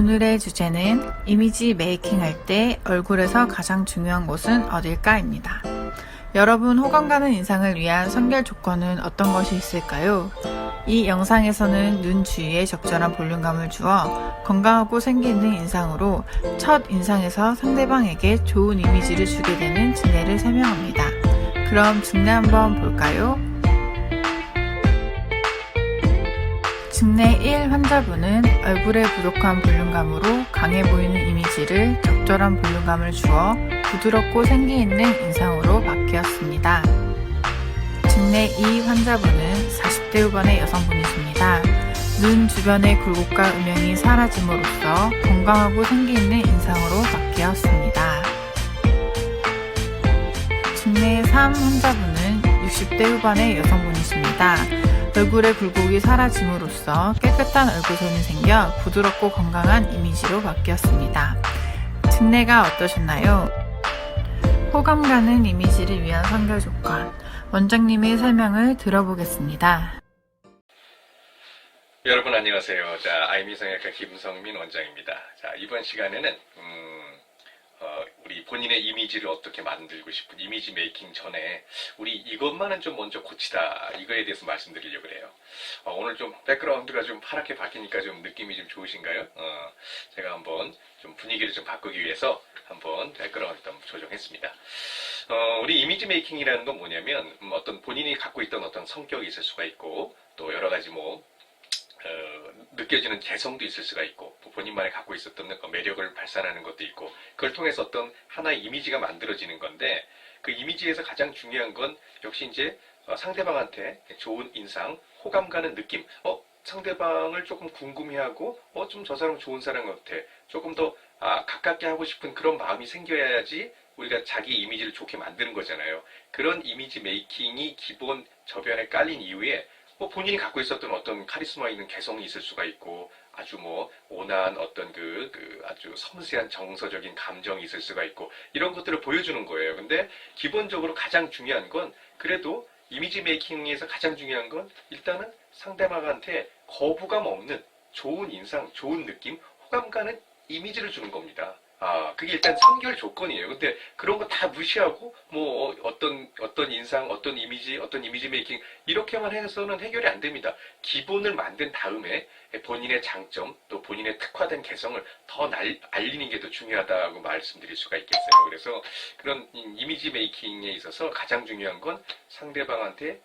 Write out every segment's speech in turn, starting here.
오늘의 주제는 이미지 메이킹 할 때 얼굴에서 가장 중요한 곳은 어딜까입니다. 여러분 호감 가는 인상을 위한 선결 조건은 어떤 것이 있을까요? 이 영상에서는 눈 주위에 적절한 볼륨감을 주어 건강하고 생기 있는 인상으로 첫 인상에서 상대방에게 좋은 이미지를 주게 되는 진례를 설명합니다. 그럼 진례 한번 볼까요? 직내 1 환자분은 얼굴에 부족한 볼륨감으로 강해 보이는 이미지를 적절한 볼륨감을 주어 부드럽고 생기 있는 인상으로 바뀌었습니다. 직내 2 환자분은 40대 후반의 여성분이십니다. 눈 주변의 굴곡과 음영이 사라짐으로써 건강하고 생기 있는 인상으로 바뀌었습니다. 직내 3 환자분은 60대 후반의 여성분이십니다. 얼굴의 굴곡이 사라짐으로써 깨끗한 얼굴선이 생겨 부드럽고 건강한 이미지로 바뀌었습니다. 직내가 어떠셨나요? 호감 가는 이미지를 위한 선결 조건. 원장님의 설명을 들어보겠습니다. 여러분 안녕하세요. 자, 아이미 성형외과 김성민 원장입니다. 자, 이번 시간에는 음, 어, 우리 본인의 이미지를 어떻게 만들고 싶은 이미지 메이킹 전에 우리 이것만은 좀 먼저 고치다 이거에 대해서 말씀드리려고 그래요. 어, 오늘 좀 백그라운드가 좀 파랗게 바뀌니까 좀 느낌이 좀 좋으신가요? 어, 제가 한번 좀 분위기를 좀 바꾸기 위해서 한번 백그라운드 한번 조정했습니다. 어, 우리 이미지 메이킹이라는 건 뭐냐면 음, 어떤 본인이 갖고 있던 어떤 성격이 있을 수가 있고 또 여러 가지 뭐 어, 느껴지는 개성도 있을 수가 있고 또 본인만이 갖고 있었던 그 매력을 발산하는 것도 있고 그걸 통해서 어떤 하나의 이미지가 만들어지는 건데 그 이미지에서 가장 중요한 건 역시 이제 어, 상대방한테 좋은 인상, 호감 가는 느낌. 어 상대방을 조금 궁금해하고 어 좀 저 사람 좋은 사람 같아. 조금 더 아, 가깝게 하고 싶은 그런 마음이 생겨야지 우리가 자기 이미지를 좋게 만드는 거잖아요. 그런 이미지 메이킹이 기본 저변에 깔린 이후에 뭐 본인이 갖고 있었던 어떤 카리스마 있는 개성이 있을 수가 있고 아주 뭐 온화한 어떤 그, 그 아주 섬세한 정서적인 감정이 있을 수가 있고 이런 것들을 보여주는 거예요. 근데 기본적으로 가장 중요한 건 그래도 이미지 메이킹에서 가장 중요한 건 일단은 상대방한테 거부감 없는 좋은 인상, 좋은 느낌, 호감 가는 이미지를 주는 겁니다. 아, 그게 일단 선결 조건이에요. 근데 그런 거 다 무시하고, 뭐, 어, 어떤, 어떤 인상, 어떤 이미지, 어떤 이미지 메이킹, 이렇게만 해서는 해결이 안 됩니다. 기본을 만든 다음에 본인의 장점, 또 본인의 특화된 개성을 더 날, 알리는 게 더 중요하다고 말씀드릴 수가 있겠어요. 그래서 그런 이미지 메이킹에 있어서 가장 중요한 건 상대방한테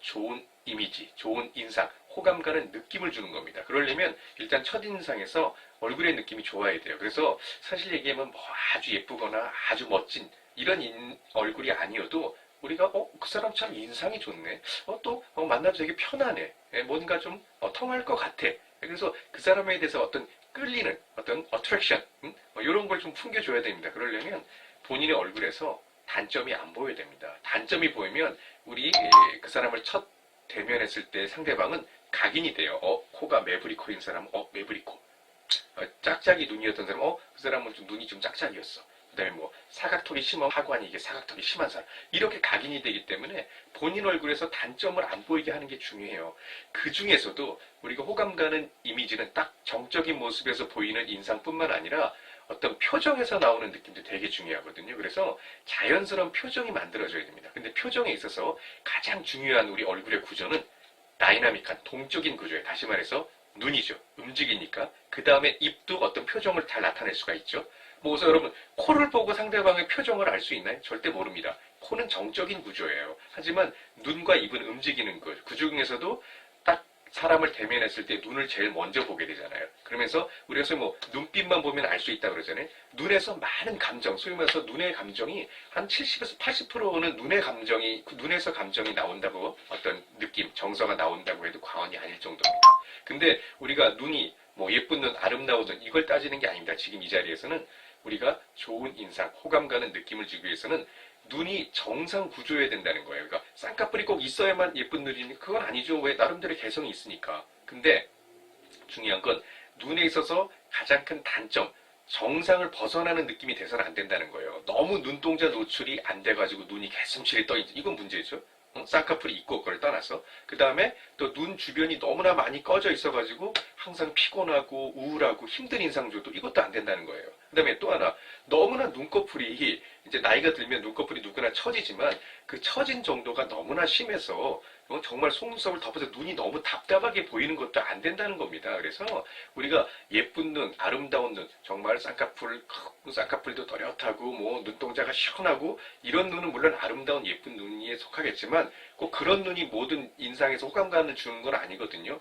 좋은 이미지, 좋은 인상, 호감 가는 느낌을 주는 겁니다. 그러려면 일단 첫인상에서 얼굴의 느낌이 좋아야 돼요. 그래서 사실 얘기하면 뭐 아주 예쁘거나 아주 멋진 이런 인- 얼굴이 아니어도 우리가 어, 그 사람 참 인상이 좋네. 어, 또 어, 만나도 되게 편하네. 예, 뭔가 좀 어, 통할 것 같아. 그래서 그 사람에 대해서 어떤 끌리는 어떤 어트랙션 이런 걸 좀 풍겨줘야 됩니다. 그러려면 본인의 얼굴에서 단점이 안 보여야 됩니다. 단점이 보이면 우리 예, 그 사람을 첫 대면했을 때 상대방은 각인이 돼요. 어, 코가 매부리 코인 사람, 어, 매부리 코. 어, 짝짝이 눈이었던 사람, 어, 그 사람은 좀 눈이 좀 짝짝이었어. 그 다음에 뭐, 사각턱이 심한 하관이 이게 사각턱이 심한 사람. 이렇게 각인이 되기 때문에 본인 얼굴에서 단점을 안 보이게 하는 게 중요해요. 그 중에서도 우리가 호감 가는 이미지는 딱 정적인 모습에서 보이는 인상뿐만 아니라 어떤 표정에서 나오는 느낌도 되게 중요하거든요. 그래서 자연스러운 표정이 만들어져야 됩니다. 근데 표정에 있어서 가장 중요한 우리 얼굴의 구조는 다이나믹한 동적인 구조예요. 다시 말해서 눈이죠. 움직이니까. 그 다음에 입도 어떤 표정을 잘 나타낼 수가 있죠. 뭐 우선 여러분 코를 보고 상대방의 표정을 알 수 있나요? 절대 모릅니다. 코는 정적인 구조예요. 하지만 눈과 입은 움직이는 거. 그 중에서도 딱 사람을 대면했을 때 눈을 제일 먼저 보게 되잖아요. 그러면서 우리가 소위 뭐 눈빛만 보면 알 수 있다 그러잖아요. 눈에서 많은 감정, 소위 말해서 눈의 감정이 한 70에서 80%는 눈의 감정이 그 눈에서 감정이 나온다고 어떤 느낌, 정서가 나온다고 해도 과언이 아닐 정도입니다. 근데 우리가 눈이 뭐 예쁜 눈, 아름다운 눈 이걸 따지는 게 아닙니다. 지금 이 자리에서는 우리가 좋은 인상, 호감 가는 느낌을 주기 위해서는 눈이 정상 구조여야 된다는 거예요. 그러니까 쌍꺼풀이 꼭 있어야만 예쁜 눈이니 그건 아니죠. 왜 나름대로 개성이 있으니까. 근데 중요한 건 눈에 있어서 가장 큰 단점, 정상을 벗어나는 느낌이 돼서는 안 된다는 거예요. 너무 눈동자 노출이 안 돼가지고 눈이 개슴칠이 떠 있는 이건 문제죠. 어? 쌍꺼풀이 있고 그걸 떠나서 그 다음에 또 눈 주변이 너무나 많이 꺼져 있어가지고 항상 피곤하고 우울하고 힘든 인상조도 이것도 안 된다는 거예요. 그 다음에 또 하나 너무나 눈꺼풀이 이제 나이가 들면 눈꺼풀이 누구나 처지지만 그 처진 정도가 너무나 심해서 어, 정말 속눈썹을 덮어서 눈이 너무 답답하게 보이는 것도 안 된다는 겁니다. 그래서 우리가 예쁜 눈, 아름다운 눈, 정말 쌍꺼풀 쌍꺼풀도 또렷하고 뭐 눈동자가 시원하고 이런 눈은 물론 아름다운 예쁜 눈에 속하겠지만 꼭 그런 눈이 모든 인상에서 호감감을 주는 건 아니거든요.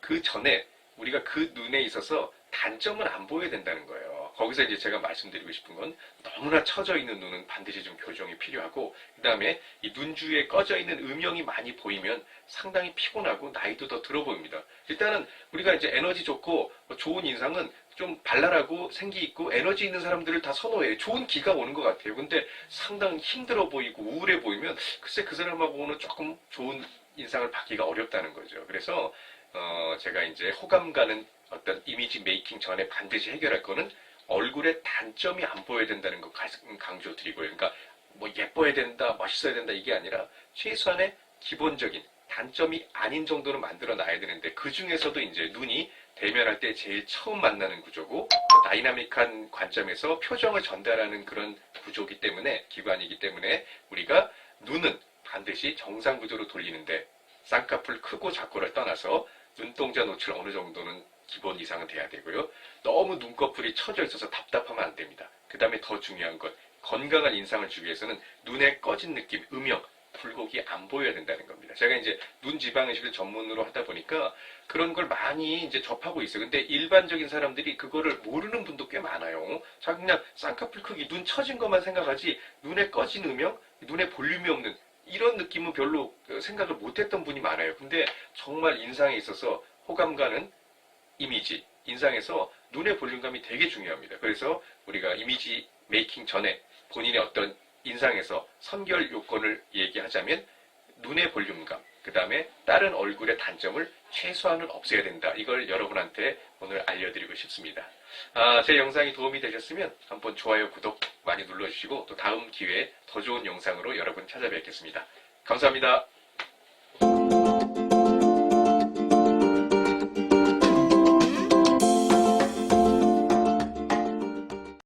그 전에 우리가 그 눈에 있어서 단점은 안 보여야 된다는 거예요. 거기서 이제 제가 말씀드리고 싶은 건 너무나 처져 있는 눈은 반드시 좀 교정이 필요하고 그 다음에 이 눈 주위에 꺼져 있는 음영이 많이 보이면 상당히 피곤하고 나이도 더 들어 보입니다. 일단은 우리가 이제 에너지 좋고 뭐 좋은 인상은 좀 발랄하고 생기 있고 에너지 있는 사람들을 다 선호해요. 좋은 기가 오는 것 같아요. 근데 상당히 힘들어 보이고 우울해 보이면 글쎄 그 사람하고는 조금 좋은 인상을 받기가 어렵다는 거죠. 그래서 어, 제가 이제 호감 가는 어떤 이미지 메이킹 전에 반드시 해결할 거는 얼굴에 단점이 안 보여야 된다는 거 가- 강조 드리고요. 그러니까 뭐 예뻐야 된다, 멋있어야 된다 이게 아니라 최소한의 기본적인 단점이 아닌 정도는 만들어 놔야 되는데 그 중에서도 이제 눈이 대면할 때 제일 처음 만나는 구조고 다이나믹한 관점에서 표정을 전달하는 그런 구조이기 때문에 기관이기 때문에 우리가 눈은 반드시 정상 구조로 돌리는데 쌍꺼풀 크고 작고를 떠나서 눈동자 노출 어느 정도는 기본 이상은 돼야 되고요. 너무 눈꺼풀이 처져 있어서 답답하면 안 됩니다. 그 다음에 더 중요한 건 건강한 인상을 주기 위해서는 눈에 꺼진 느낌, 음영, 굴곡이 안 보여야 된다는 겁니다. 제가 이제 눈 지방 이식을 전문으로 하다 보니까 그런 걸 많이 이제 접하고 있어요. 근데 일반적인 사람들이 그거를 모르는 분도 꽤 많아요. 자, 그냥 쌍꺼풀 크기, 눈 처진 것만 생각하지 눈에 꺼진 음영, 눈에 볼륨이 없는 이런 느낌은 별로 생각을 못했던 분이 많아요. 근데 정말 인상에 있어서 호감 가는 이미지, 인상에서 눈의 볼륨감이 되게 중요합니다. 그래서 우리가 이미지 메이킹 전에 본인의 어떤 인상에서 선결 요건을 얘기하자면 눈의 볼륨감, 그 다음에 다른 얼굴의 단점을 최소한은 없애야 된다. 이걸 여러분한테 오늘 알려드리고 싶습니다. 아, 제 영상이 도움이 되셨으면 한번 좋아요, 구독 많이 눌러주시고 또 다음 기회에 더 좋은 영상으로 여러분 찾아뵙겠습니다. 감사합니다.